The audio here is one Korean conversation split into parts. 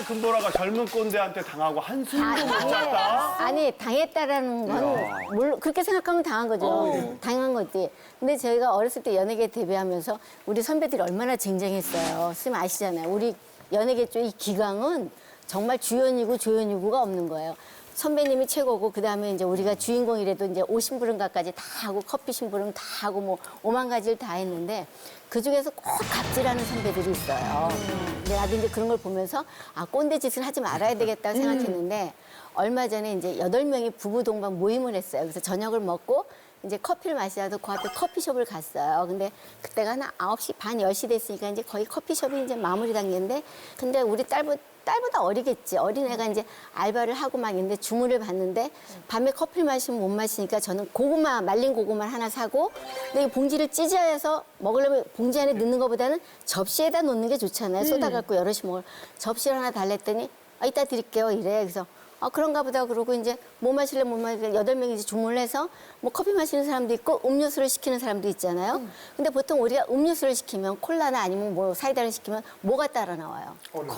옛날 금보라가 젊은 꼰대한테 당하고 한숨도 못 아니, 잤다. 아니 당했다라는 건 물론 그렇게 생각하면 당한 거죠. 어. 당한 거지. 근데 저희가 어렸을 때 연예계 데뷔하면서 우리 선배들이 얼마나 쟁쟁했어요. 쌤 아시잖아요. 우리 연예계 쪽 이 기강은 정말 주연이고 조연이고가 없는 거예요. 선배님이 최고고 그다음에 이제 우리가 주인공이라도 이제 오심부름가까지 다 하고 커피 심부름 다 하고 뭐 오만 가지를 다 했는데 그 중에서 꼭 갑질하는 선배들이 있어요. 근데 나도 이제 그런 걸 보면서 아 꼰대 짓을 하지 말아야 되겠다고 생각했는데 얼마 전에 이제 여덟 명이 부부 동반 모임을 했어요. 그래서 저녁을 먹고 이제 커피를 마시다가 그 앞에 커피숍을 갔어요. 근데 그때가 한 9시 반, 10시 됐으니까 이제 거의 커피숍이 이제 마무리 단계인데 근데 우리 딸보, 딸보다 어리겠지. 어린애가 이제 알바를 하고 막 있는데 주문을 받는데 밤에 커피를 마시면 못 마시니까 저는 고구마, 말린 고구마 하나 사고 근데 이 봉지를 찢어서 먹으려면 봉지 안에 넣는 것보다는 접시에다 놓는 게 좋잖아요. 쏟아 갖고 여럿이 먹을 접시를 하나 달랬더니 아, 이따 드릴게요. 이래. 그래서 아, 그런가 보다 그러고 이제 뭐 마실래 뭐 마실래 여덟 명이 이제 주문을 해서 뭐 커피 마시는 사람도 있고 음료수를 시키는 사람도 있잖아요. 근데 보통 우리가 음료수를 시키면 콜라나 아니면 뭐 사이다를 시키면 뭐가 따라 나와요? 얼음.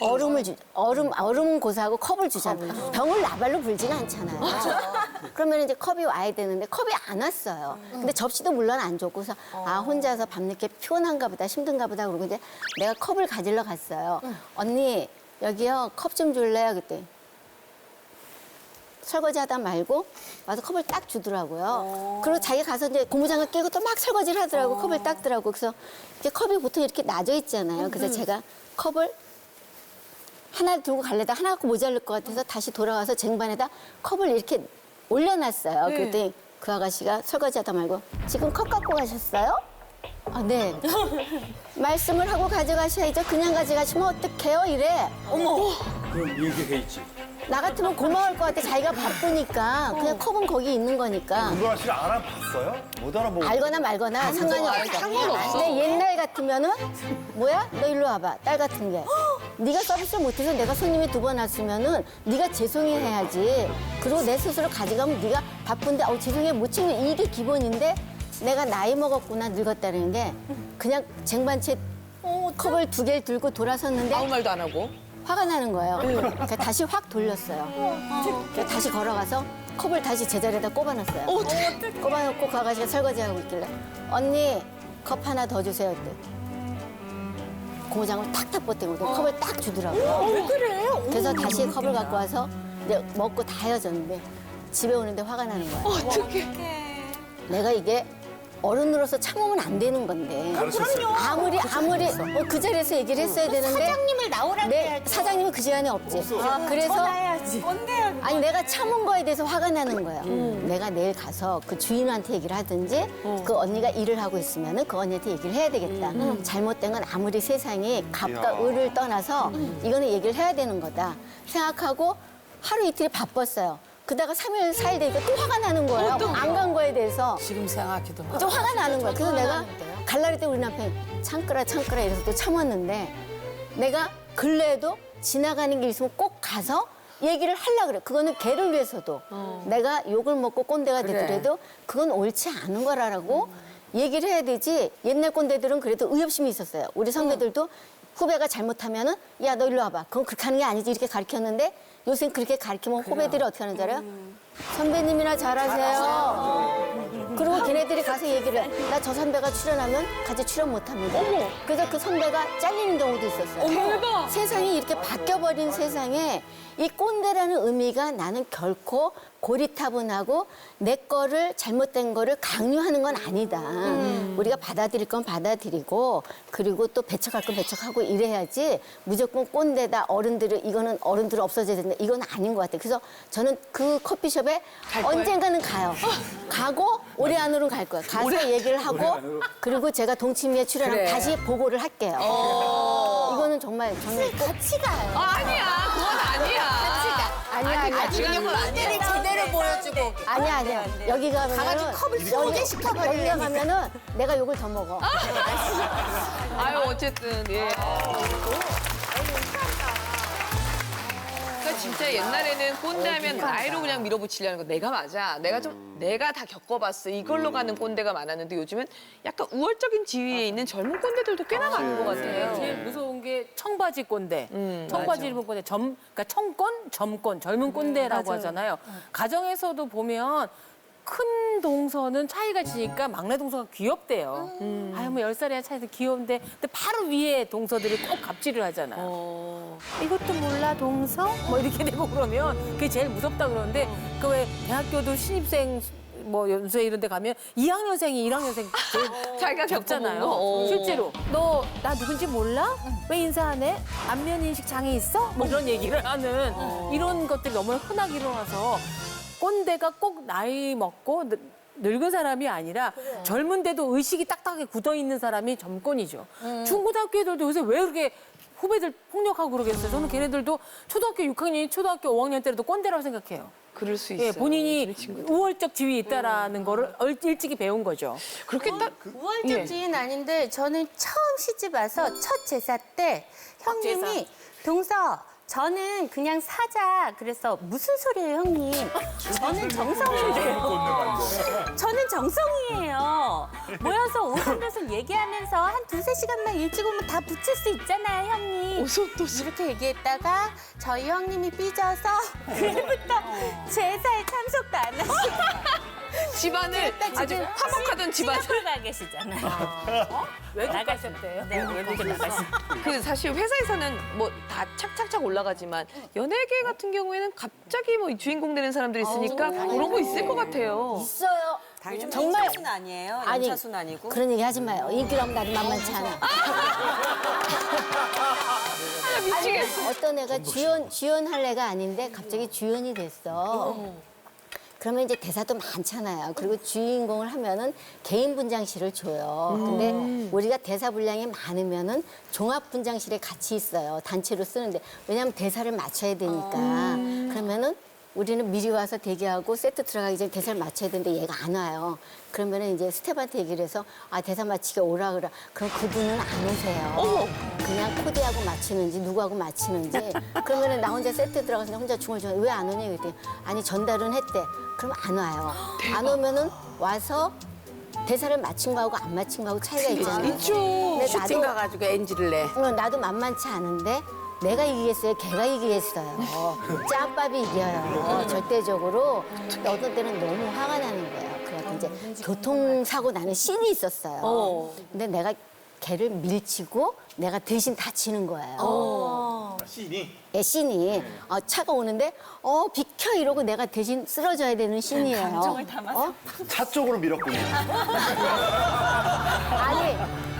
얼음을 주 얼음 얼음 고사하고 컵을 주잖아요. 병을 나발로 불지가 않잖아요. 그러면 이제 컵이 와야 되는데 컵이 안 왔어요. 근데 접시도 물론 안 줬고 그래서 아 혼자서 밤늦게 피곤한가 보다 힘든가 보다 그러고 이제 내가 컵을 가지러 갔어요. 언니 여기요 컵 좀 줄래요 그때. 설거지 하다 말고 와서 컵을 딱 주더라고요. 그리고 자기가 가서 이제 고무장갑 끼고 또 막 설거지를 하더라고 컵을 닦더라고. 그래서 이제 컵이 보통 이렇게 놔져 있잖아요. 그래서 제가 컵을 하나 들고 갈래다 하나 갖고 모자랄 것 같아서 다시 돌아와서 쟁반에다 컵을 이렇게 올려놨어요. 그랬더니 그 아가씨가 설거지하다 말고 지금 컵 갖고 가셨어요? 아, 네. 말씀을 하고 가져가셔야죠. 그냥 가져가시면 어떡해요? 이래. 그럼 얘기해 있지. 나 같으면 고마울 것 같아. 자기가 바쁘니까. 그냥 컵은 거기 있는 거니까. 금보라 씨를 알아봤어요? 못 알아보고. 알거나 말거나 상관이 없어. 근데 옛날 같으면은 뭐야? 너 일로 와봐. 딸 같은 게. 네가 서비스를 못해서 내가 손님이 두 번 왔으면은 네가 죄송해 해야지. 그리고 내 스스로 가져가면 네가 바쁜데 어 죄송해 못 챙겨 이게 기본인데 내가 나이 먹었구나 늙었다는 게 그냥 쟁반채 컵을 두 개를 들고 돌아섰는데 아무 말도 안 하고. 화가 나는 거예요. 그러니까 다시 확 돌렸어요. 그래서 다시 걸어가서 컵을 다시 제자리에다 꼽아놨어요. 꼽아놓고 그 아가씨가 설거지하고 있길래 언니 컵 하나 더 주세요 그때. 고무장을 탁탁 뻗대고 컵을 딱 주더라고요. 그래서 다시 컵을 갖고 와서 이제 먹고 다 헤어졌는데 집에 오는데 화가 나는 거예요. 내가 이게 어른으로서 참으면 안 되는 건데. 아무리 아무리 어, 그 자리에서 얘기를 했어야 되는데 사장님을 나오라고 네, 해야지. 사장님은 그 시간에 없지. 그래서 전화해야지. 아니 내가 참은 거에 대해서 화가 나는 거야. 음. 내가 내일 가서 그 주인한테 얘기를 하든지 그 언니가 일을 하고 있으면은 그 언니한테 얘기를 해야 되겠다. 음. 잘못된 건 아무리 세상이 갑과 이야. 을을 떠나서 음. 이거는 얘기를 해야 되는 거다 생각하고 하루 이틀이 바빴어요. 그다가 삼일사일 되니까 또 화가 나는 거예요. 안간 거에 대해서. 지금 생각해도. 좀 화가 나는 거야. 그래서 내가 갈라리 때 우리 남편이 참거라 참거라 이래서 또 참았는데 내가 근래에도 지나가는 길 있으면 꼭 가서 얘기를 하려 그래. 그거는 걔를 위해서도 내가 욕을 먹고 꼰대가 그래. 되더라도 그건 옳지 않은 거라고 얘기를 해야 되지. 옛날 꼰대들은 그래도 의협심이 있었어요. 우리 선배들도 후배가 잘못하면은 야 너 일로 와봐. 그건 그렇게 하는 게 아니지 이렇게 가르쳤는데 요새 그렇게 가르치면 후배들이 어떻게 하는 줄 알아요? 선배님이나 잘하세요. 그리고 걔네들이 가서 얘기를 해. 나 저 선배가 출연하면 같이 출연 못합니다. 그래서 그 선배가 잘리는 경우도 있었어요. 세상이 이렇게 바뀌어버린 세상에 이 꼰대라는 의미가 나는 결코 고리타분하고 내 거를 잘못된 거를 강요하는 건 아니다. 우리가 받아들일 건 받아들이고 그리고 또 배척할 건 배척하고 이래야지 무조건 꼰대다 어른들을 이거는 어른들 없어져야 된다 이건 아닌 것 같아요. 그래서 저는 그 커피숍에 언젠가는 가요. 가고 올해 안으로 갈 거예요. 가서 얘기를 하고 그리고 제가 동치미에 출연하면 그래. 다시 보고를 할게요. 이거는 정말 꼭 같이 가요. 아니야, 그건 아니야. 아니야 아니야 건 아니야. 를 제대로 보여주고. 아니야 아니야 여기 가면은 가가지고 컵을 쏘게 시켜버려요. 여기 가면은 내가 욕을 더 먹어. 아유, 어쨌든, 예. 그러니까 진짜 옛날에는 꼰대 하면 나이로 그냥 밀어붙이려는 거. 내가 맞아. 내가 좀 내가 다 겪어봤어. 이걸로 가는 꼰대가 많았는데 요즘은 약간 우월적인 지위에 있는 젊은 꼰대들도 꽤나 많은 것 같아요. 제일 무서운 게 꼰대 청바지 꼰대, 청바지 입은 꼰대, 점 그러니까 청꼰, 점꼰, 젊은 꼰대라고 하잖아요. 가정에서도 보면 큰 동서는 차이가 지니까 막내 동서가 귀엽대요. 아유 뭐 열 살이야 차이도 귀여운데 근데 바로 위에 동서들이 꼭 갑질을 하잖아요. 이것도 몰라 동서? 뭐 이렇게 되고 그러면 그게 제일 무섭다 그러는데 그 왜 대학교도 신입생 뭐 연수회 이런 데 가면 2학년생이 1학년생 제일 자기가 겪잖아요. 어. 실제로 너 나 누군지 몰라? 왜 인사 안 해? 안면 인식 장애 있어? 뭐 이런 얘기를 하는 이런 것들이 너무 흔하게 일어나서 꼰대가 꼭 나이 먹고 늙- 늙은 사람이 아니라 젊은데도 의식이 딱딱하게 굳어 있는 사람이 점권이죠. 중고등학교 애들도 요새 왜 그렇게 후배들 폭력하고 그러겠어요? 저는 걔네들도 초등학교 6학년이 초등학교 5학년 때라도 꼰대라고 생각해요. 그럴 수 있어요. 예, 본인이 우월적 지위에 있다라는 거를 얼- 일찍이 배운 거죠. 그렇게 딱 우월적 지인 아닌데 저는 처음 시집 와서 첫 제사 때 형님이 동서 저는 그냥 사자. 그래서 무슨 소리예요 형님? 저는 정성인데요. 저는 정성이에요. 모여서 오순도순 얘기하면서 한 두세 시간만 일찍 오면 다 붙일 수 있잖아요 형님. 오손도손. 이렇게 얘기했다가 저희 형님이 삐져서 그때부터 제사에 참석도 안 하시고 집안을 아주 화목하던 집안. 싱가포르 가 계시잖아요 외국 가셨대요? 네, 외국에 나가시 그 사실 회사에서는 뭐 다 착착착 올라가지만 연예계 같은 경우에는 갑자기 뭐 주인공 되는 사람들이 있으니까 그런 거 있을 것 같아요. 있어요. 당연히 정말- 연차순 아니에요? 아니, 연차순 아니고? 그런 얘기 하지 마요. 인기라면 나도 만만치 않아. 아, 미치겠어. 어떤 애가 주연 주연할 애가 아닌데 갑자기 주연이 됐어. 그러면 이제 대사도 많잖아요. 그리고 주인공을 하면은 개인 분장실을 줘요. 근데 우리가 대사 분량이 많으면은 종합 분장실에 같이 있어요. 단체로 쓰는데 왜냐하면 대사를 맞춰야 되니까. 그러면은 우리는 미리 와서 대기하고 세트 들어가기 전에 대사를 맞춰야 되는데 얘가 안 와요. 그러면 은 이제 스텝한테 얘기를 해서 아 대사 맞히게 오라 그래. 그럼 그분은 안 오세요. 그냥 코디하고 맞히는지 누구하고 맞히는지. 그러면은 나 혼자 세트 들어가서 혼자 중얼중얼 왜 안 오냐 그랬더니 아니 전달은 했대. 그럼 안 와요. 안 오면은 와서 대사를 맞힌 거하고 안 맞힌 거하고 차이가 있잖아요. 있죠. 근데 슈팅 가가지고 NG를 내. 어, 나도 만만치 않은데 내가 이기겠어요? 걔가 이기겠어요? 짬밥이 이겨요. 절대적으로. 근데 어떤 때는 너무 화가 나는 거예요. 그래서 이제 교통사고 나는 씬이 있었어요. 근데 내가 걔를 밀치고 내가 대신 다치는 거예요. 씬이? 예, 씬이. 어, 차가 오는데 어 비켜 이러고 내가 대신 쓰러져야 되는 씬이에요. 감정을 담아서? 차 쪽으로 밀었군요. 아니,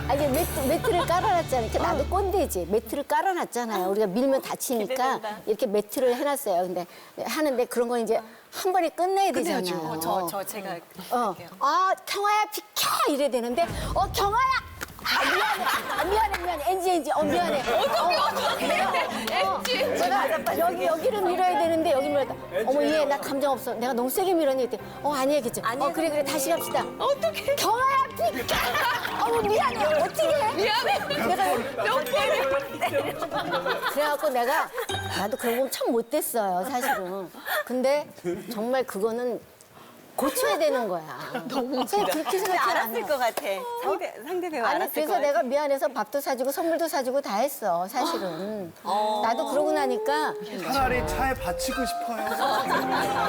아니 매트, 매트를 깔아놨잖아요. 나도 꼰대지. 매트를 깔아놨잖아요. 우리가 밀면 다치니까 이렇게 매트를 해놨어요. 근데 하는데 그런 건 이제 한 번에 끝내야 되잖아요. 저, 저 제가 어. 아, 경아야 비켜! 이래야 되는데, 어, 경아야! 아, 미안해. 아, 미안해, 미안해. 엔지, 엔지. 어, 미안해. 어떡해, 어떡해. 엔지. 내가 여기, 여기를 밀어야 되는데, 여기 밀었다. 어머, 얘, 나 감정 없어. 내가 너무 세게 밀었니? 그랬더니, 어, 아니야, 그죠? 어, 그래, 그래. 다시 갑시다. 어떡해. 경아야, 비켜! 어머, 미안해. 어떻게 해? 미안해. 내가 몇 그래갖고 내가 나도 그런 건 참 못됐어요 사실은 근데 정말 그거는 고쳐야 되는 거야 너무 그렇게 근데 생각해 안 알았을 것 같아. 상대, 상대 배우 아니 알았을 것 그래서 같아. 내가 미안해서 밥도 사주고 선물도 사주고 다 했어 사실은 나도 그러고 나니까 차라리 차에 받치고 싶어요.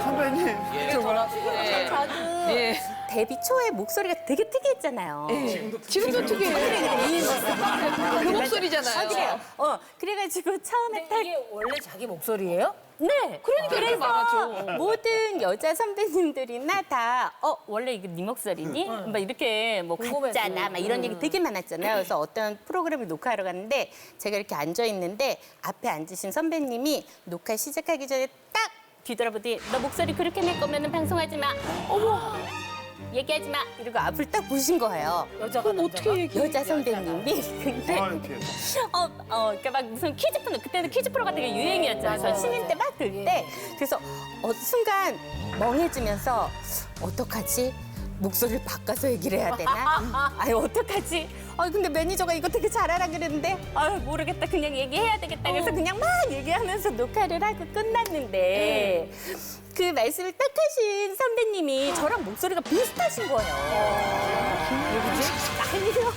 선배님. 예. 데뷔 초에 목소리가 되게 특이했잖아요. 지금도 특이해. 그 목소리잖아요. 어, 그래가지고 처음에 딱 이게 원래 자기 목소리예요? 네. 그러니까 이렇게 말하죠. 모든 여자 선배님들이나 다, 어, 원래 이게 네 목소리니? 막 이렇게 뭐 궁금했어요. 같잖아. 막 이런 얘기 되게 많았잖아요. 그래서 어떤 프로그램을 녹화하러 갔는데 제가 이렇게 앉아 있는데 앞에 앉으신 선배님이 녹화 시작하기 전에 딱 뒤돌아보더니 너 목소리 그렇게 낼 거면 방송하지 마. 어머. 얘기하지 마. 이러고 앞을 딱 보신 거예요. 여자가 그럼 어떻게 얘기해? 여자 선배님이. 근데 아, 이렇게. 어, 어, 그러니까 막 무슨 퀴즈 프로, 그때는 퀴즈 프로가 되게 유행이었잖아요. 저 신인 때 막 들 때. 그래서 어, 순간 멍해지면서 어떡하지? 목소리를 바꿔서 얘기를 해야 되나? 아유, 어떡하지? 아 근데 매니저가 이거 되게 잘하라 그랬는데 아 모르겠다 그냥 얘기해야 되겠다 그래서 어. 그냥 막 얘기하면서 녹화를 하고 끝났는데 그 말씀을 딱 하신 선배님이 저랑 목소리가 비슷하신 거예요. 누구지? 아니요.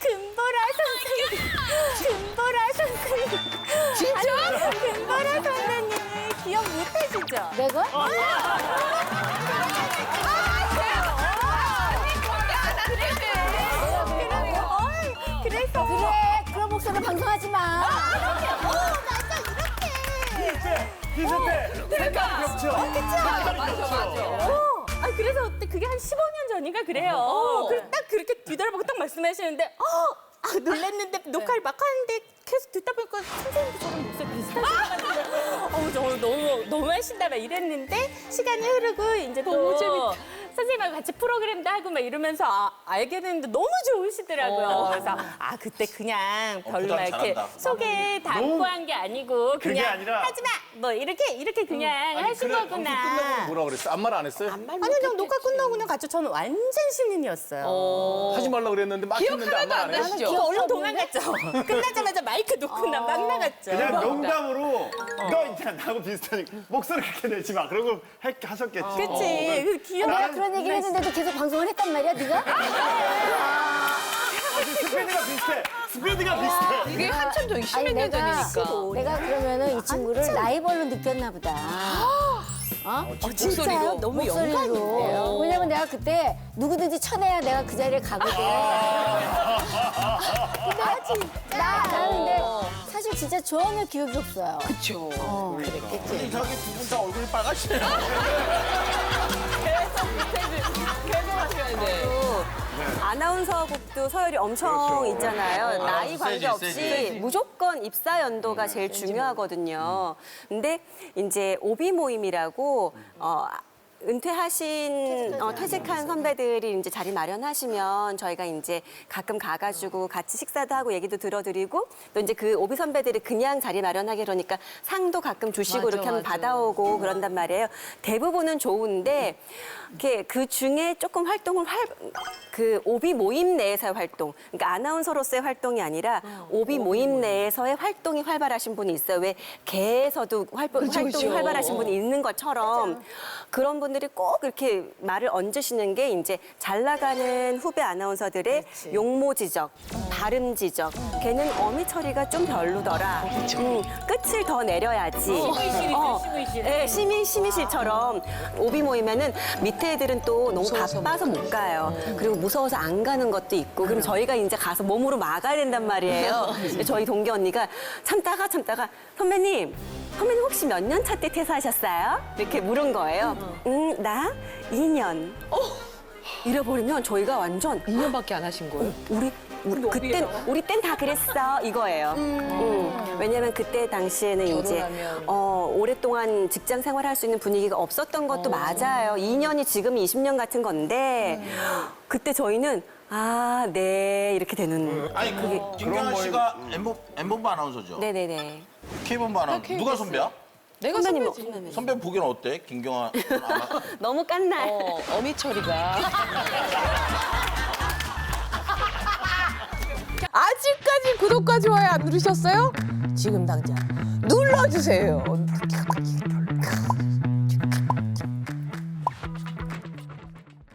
금보라 아, 선생님. 금보라 선생님. 진짜? 금보라 선배님을 기억 못하시죠? 내가? 방송하지 마. 비슷해. 색깔이 겹쳐. 아 그래서 그게 한 15년 전인가 그래요. 그래서 딱 그렇게 뒤돌아보고 딱 말씀하시는데 어, 아, 놀랬는데 녹화를 막 하는데 계속 듣다 보니까 선생님도 저랑 목소리 비슷하셔가지고 어우 저 너무 너무 하신다 막 이랬는데 시간이 흐르고 이제 또 선생님하고 같이 프로그램도 하고 막 이러면서 아, 알게 됐는데 너무 좋으시더라고요. 그래서 아 그때 그냥 별로 부담 막 이렇게 잘한다. 속에 담고 한 게 아니고 그게 그냥 아니라- 하지마 뭐 이렇게 이렇게 그냥 하신 거구나. 뭐라 그랬어? 아무 말 안 했어요? 아니 그냥 녹화 끝나고 그냥 갔죠. 저는 완전 신인이었어요. 하지 말라 그랬는데 막 기억 했는데 아무 하나도 말 안 안 했어. 나시죠? 저 얼른 도망갔죠. 끝나자마자 마이크 놓고 나 막 나갔죠. 그냥 농담으로 너 이제 나하고 비슷하니까 목소리 그렇게 내지 마. 그러고 해- 하셨겠지. 그치. 그 기억 내가 그런 얘기를 했는데도 계속 방송을 했단 말이야, 네가? 스피드가 비슷해. 스피드가 비슷해. 이게 한참 전 10몇 년 전이니까. 내가 그러면은 이 친구를 라이벌로 느꼈나 보다. 어? 목소리로. 너무 목소리로. 왜냐면 내가 그때 누구든지 쳐내야 내가 그 자리에 가거든. 근데 나, 나는 근데 사실 진짜 전혀 기억이 없어요. 그쵸. 그랬겠지. 저기 두분 다 얼굴이 빨가시네요. 아나운서국도 서열이 엄청 있잖아요. 나이 세지, 관계없이 세지. 무조건 입사 연도가 제일 중요하거든요. 근데 이제 오비 모임이라고 어 은퇴하신 어, 퇴직한 선배들이 이제 자리 마련하시면 저희가 이제 가끔 가가지고 같이 식사도 하고 얘기도 들어드리고 또 이제 그 오비 선배들이 그냥 자리 마련하게 그러니까 상도 가끔 주시고 맞아, 이렇게 맞아. 받아오고 그런단 말이에요. 대부분은 좋은데 이렇게 그 중에 조금 활동을 활 그 오비 모임 내에서의 활동, 그러니까 아나운서로서의 활동이 아니라 오비 모임 내에서의 활동이 활발하신 분이 있어요. 왜 개에서도 활동, 그쵸, 활동이. 활발하신 분이 있는 것처럼 그런 분 들이 꼭 이렇게 말을 얹으시는 게 이제 잘 나가는 후배 아나운서들의 용모 지적, 발음 지적, 걔는 어미 처리가 좀 별로더라. 음, 끝을 더 내려야지. 어, 심의실. 네, 심의 심의실처럼 오비 모이면은 밑에 애들은 또 너무 바빠서 못 가요. 그리고 무서워서 안 가는 것도 있고. 그럼 저희가 이제 가서 몸으로 막아야 된단 말이에요. 저희 동기 언니가 참다가 참다가 선배님. 선배님 혹시 몇 년 차 때 퇴사하셨어요? 이렇게 물은 거예요. 음, 나 2년. 이래버리면 저희가 완전 2년밖에 안 하신 거예요? 우리 우리 그땐 우리 땐 다 그랬어 이거예요. 음. 왜냐면 그때 당시에는 이제 결혼하면. 어, 오랫동안 직장 생활할 수 있는 분위기가 없었던 것도 맞아요. 2년이 지금 20년 같은 건데 그때 저희는 아, 네 이렇게 되는. 아니 그 김경아 씨가 엠본 엠본부 아나운서죠. 네네네. K본부 아나운서. 누가 선배야? 내가 선배님, 선배지. 선배님. 선배 보기엔 어때? 김경아 너무 깐 날. 어, 어미 처리가. 아직까지 구독과 좋아요 안 누르셨어요? 지금 당장 눌러주세요.